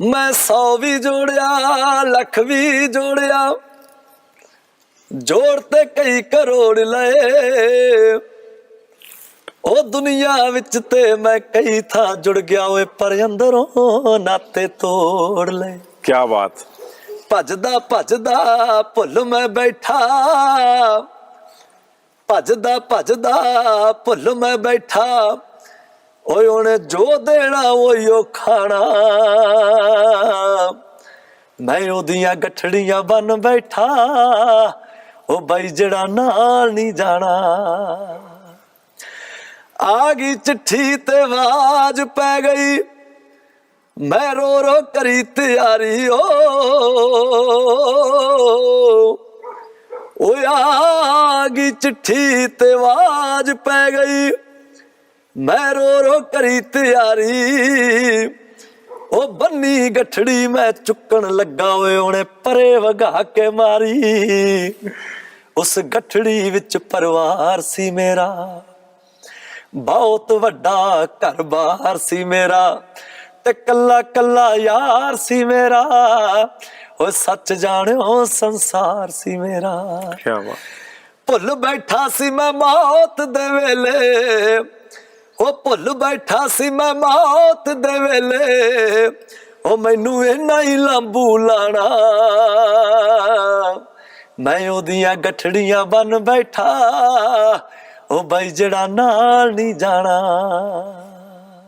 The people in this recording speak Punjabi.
ਮੈਂ 100 ਵੀ ਜੋੜਿਆ ਲੱਖ ਵੀ ਜੋੜਿਆ। ਜੋੜ ਤੇ ਕਈ ਕਰੋੜ ਲਏ। ਉਹ ਦੁਨੀਆ ਵਿੱਚ ਤੇ ਮੈਂ ਕਈ ਥਾਂ ਜੁੜ ਗਿਆ ਓਏ ਪਰ ਅੰਦਰੋਂ ਨਾਤੇ ਤੋੜ ਲਏ। ਕੀ ਬਾਤ। ਭੱਜਦਾ ਭੱਜਦਾ ਭੁੱਲ ਮੈਂ ਬੈਠਾ। ਭੱਜਦਾ ਭੱਜਦਾ ਭੁੱਲ ਮੈਂ ਬੈਠਾ। ਓਏ ਉਹਨੇ ਜੋ ਦੇਣਾ ਓਏ ਉਹ ਖਾਣਾ। ਮੈਂ ਉਹਦੀਆਂ ਗੱਠੜੀਆਂ ਬਨ ਬੈਠਾ, ਉਹ ਬਾਈ ਜਿਹੜਾ ਨਾਲ ਨਹੀਂ ਜਾਣਾ। ਆ ਗਈ ਚਿੱਠੀ ਤੇ ਆਵਾਜ਼ ਪੈ ਗਈ, ਮੈਂ ਰੋ ਰੋ ਕਰੀ ਤਿਆਰੀ ਓ। ਓਏ ਆ ਗਈ ਚਿੱਠੀ ਤੇ ਆਵਾਜ਼ ਪੈ ਗਈ ਮੈਂ ਰੋ ਰੋ ਕਰੀ ਤਿਆਰੀ। ਉਹ ਬੰਨੀ ਗਠੜੀ ਮੈਂ ਚੁੱਕਣ ਲੱਗਾ ਓਏ ਉਹਨੇ ਪਰੇ ਵਗਾ ਕੇ ਮਾਰੀ। ਉਸ ਗਠੜੀ ਵਿੱਚ ਪਰਿਵਾਰ ਸੀ ਮੇਰਾ। ਬਹੁਤ ਵੱਡਾ ਘਰ-ਬਾਰ ਸੀ ਮੇਰਾ ਤੇ ਕੱਲਾ ਕੱਲਾ ਯਾਰ ਸੀ ਮੇਰਾ। ਉਹ ਸੱਚ ਜਾਣਿਓ ਸੰਸਾਰ ਸੀ ਮੇਰਾ। ਕੀ ਬਾਤ। ਭੁੱਲ ਬੈਠਾ ਸੀ ਮੈਂ ਮੌਤ ਦੇ ਵੇਲੇ। ਉਹ ਭੁੱਲ ਬੈਠਾ ਸੀ ਮੈਂ ਮੌਤ ਦੇ ਵੇਲੇ। ਉਹ ਮੈਨੂੰ ਇੰਨਾ ਹੀ ਲਾਂਬੂ ਲਾਣਾ। ਮੈਂ ਉਹਦੀਆਂ ਗਠੜੀਆਂ ਬਨ ਬੈਠਾ। ਉਹ ਬਾਈ ਜਿਹੜਾ ਨਾਲ ਨਹੀਂ ਜਾਣਾ।